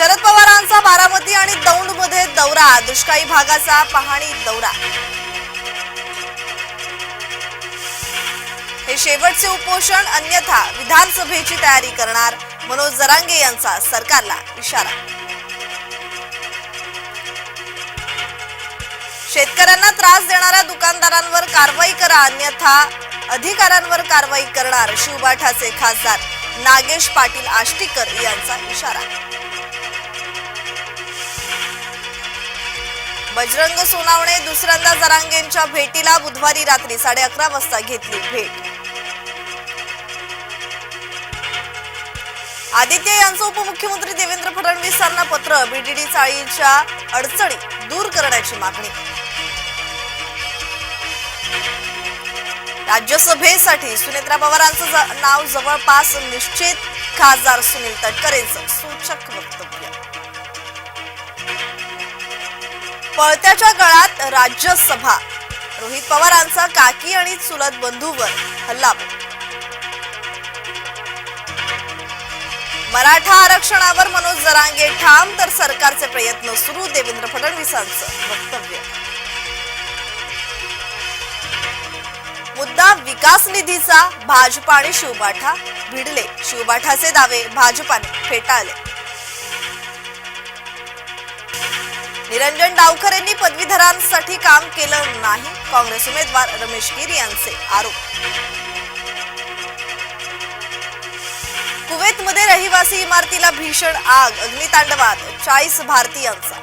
शरद पवारांचा बारामती आणि दौंडमध्ये दौरा दुष्काळी भागाचा पाहणी दौरा. हे शेवटचे उपोषण अन्यथा विधानसभेची तयारी करणार मनोज जरांगे यांचा सरकारला इशारा. शेतकऱ्यांना त्रास देणाऱ्या दुकानदारांवर कारवाई करा अन्यथा अधिकाऱ्यांवर कारवाई करणार शिवबाठाचे खासदार नागेश पाटील आष्टीकर यांचा इशारा. बजरंग सोनावणे दुसऱ्यांदा जरांगेंच्या भेटीला बुधवारी रात्री साडे अकरा वाजता घेतली भेट. आदित्य यांचं उपमुख्यमंत्री देवेंद्र फडणवीसांना पत्र बीडीडी चाळीच्या अडचणी दूर करण्याची मागणी. राज्यसभेसाठी सुनेत्रा पवारांचं ज- नाव जवळपास निश्चित. खासदार सुनील तटकरेंचं सूचक वक्तव्य. पळत्याच्या गळात राज्यसभा. रोहित पवारांचा काकी आणि चुलत बंधूवर हल्ला. मराठा आरक्षणावर मनोज जरांगे ठाम तर सरकारचे प्रयत्न सुरू देवेंद्र फडणवीसांचं वक्तव्य. मुद्दा विकास निधीचा भाजपा आणि शिवबाठा भिडले. शिवबाठाचे दावे भाजपाने फेटाळले. निरंजन डावकर यांनी पदवीधरांसाठी काम केलं नाही. काँग्रेस उमेदवार रमेश गिरी यांचे आरोप. कुवेतमध्ये रहिवासी इमारतीला भीषण आग अग्नितांडवात चाळीस भारतीयांचा